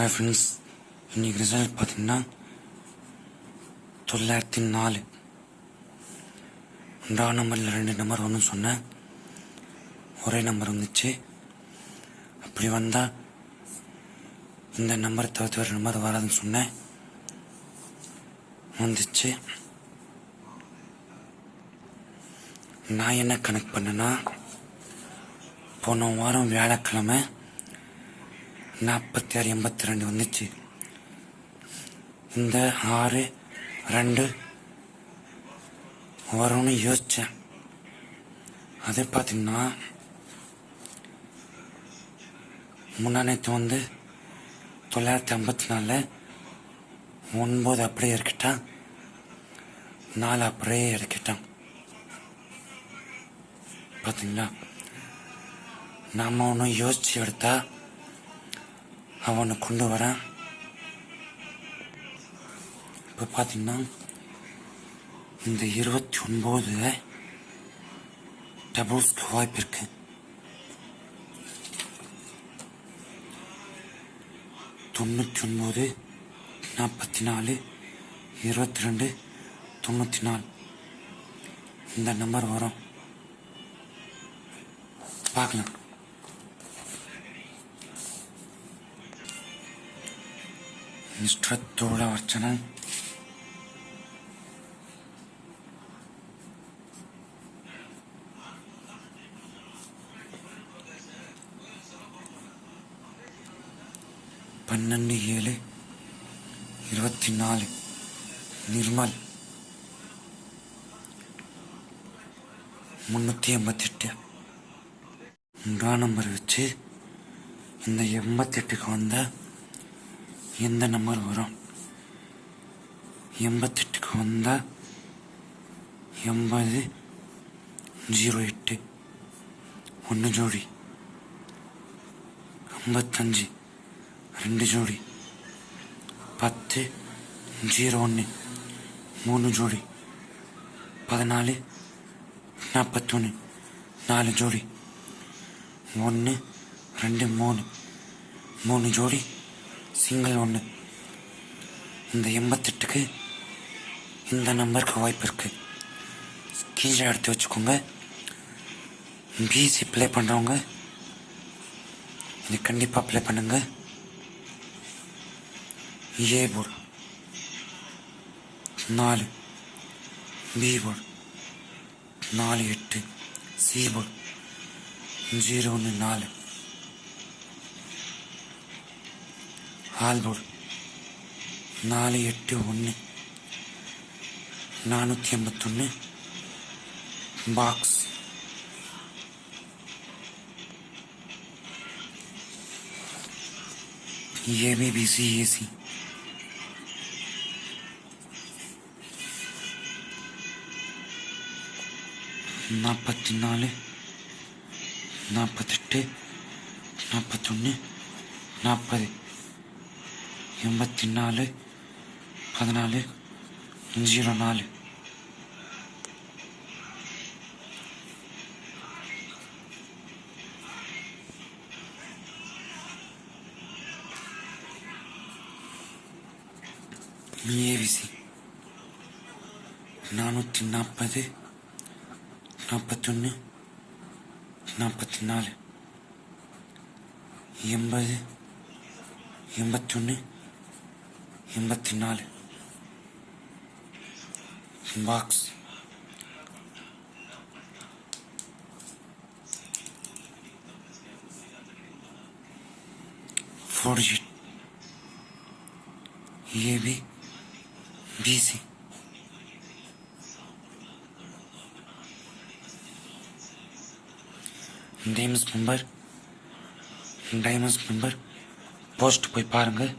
Hi friends இன்னைக்கு result பார்த்தீங்கன்னா தொள்ளாயிரத்தி நாலு ரெண்டாவது நம்பரில் ரெண்டு நம்பர் ஒன்று சொன்னேன். ஒரே நம்பர் வந்துச்சு. அப்படி வந்தால் இந்த நம்பர் தவிர்த்து வேறு நம்பர் வராதுன்னு சொன்னேன். வந்துச்சு. நான் என்ன கனெக்ட் பண்ணேன்னா போன வாரம் வியாழக்கிழமை நாற்பத்தி ஆறு எண்பத்தி ரெண்டு வந்துச்சு. இந்த ஆறு ரெண்டு வரும்னு யோசித்தேன் அதே பார்த்தீங்கன்னா முன்னா நேற்று வந்து தொள்ளாயிரத்தி ஐம்பத்தி நாலில் ஒன்பது அப்படியே இறக்கிட்டான் நாலு அப்படியே இறக்கிட்டான் பார்த்தீங்களா நாம் ஒன்றும் யோசித்து எடுத்தால் அவனை கொண்டு வரேன். இப்போ பார்த்தீங்கன்னா இந்த இருபத்தி ஒன்பது டபுள்ஸ்க்கு வாய்ப்பு இருக்கு. தொண்ணூற்றி ஒன்பது நாற்பத்தி நாலு இருபத்தி ரெண்டு தொண்ணூற்றி நாலு இந்த நம்பர் வரும். பார்க்கலாம். மிஸ்டர் தோழ அர்ச்சனை பன்னெண்டு ஏழு இருபத்தி நாலு நிர்மல் முன்னூற்றி எண்பத்தெட்டு மூன்றாம் நம்பர் வச்சு இந்த எண்பத்தெட்டுக்கு வந்தால் எந்த நம்பர் வரும்? எண்பத்தெட்டுக்கு வந்தால் எண்பது ஜீரோ எட்டு. ஒன்று ஜோடி. ஐம்பத்தஞ்சு ரெண்டு ஜோடி. பத்து ஜீரோ ஒன்று மூணு ஜோடி. பதினாலு நாற்பத்தொன்று நாலு ஜோடி. ஒன்று ரெண்டு மூணு. மூணு ஜோடி. சிங்கிள் ஒன்று. இந்த எண்பத்தெட்டுக்கு இந்த நம்பருக்கு வாய்ப்பு இருக்குது கீழே எடுத்து வச்சுக்கோங்க. பிசி ப்ளே பண்ணுறவங்க இது கண்டிப்பாக ப்ளே பண்ணுங்க. ஏ போர்டு நாலு. பி போர்டு நாலு எட்டு. சி போர்டு ஜீரோ ஒன்று நாலு. ஆல்போர்டு நாலு எட்டு ஒன்று நானூற்றி எண்பத்தொன்று பாக்ஸ் ஏபிபிசி ஏசி நாற்பத்தி நாலு நாற்பத்தெட்டு நாற்பத்தொன்று நாற்பது எண்பத்தி நாலு பதினாலு ஜீரோ நாலு ஏவிசி. நானூற்றி நாற்பது நாற்பத்தொன்று நாற்பத்தி நாலு எண்பது எண்பத்தொன்று எண்பத்தி நாலு box four G AB BC diamonds member times member post போய் பாருங்கள்